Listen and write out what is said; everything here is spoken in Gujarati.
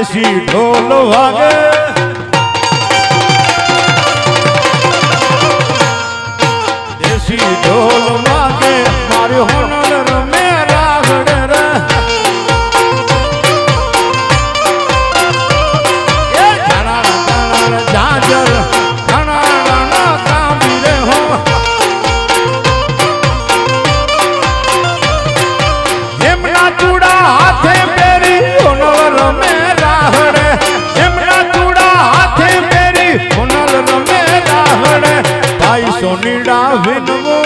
દેશી ઢોલ વાગે. દેશી ઢોલ સોનીડા વિનવો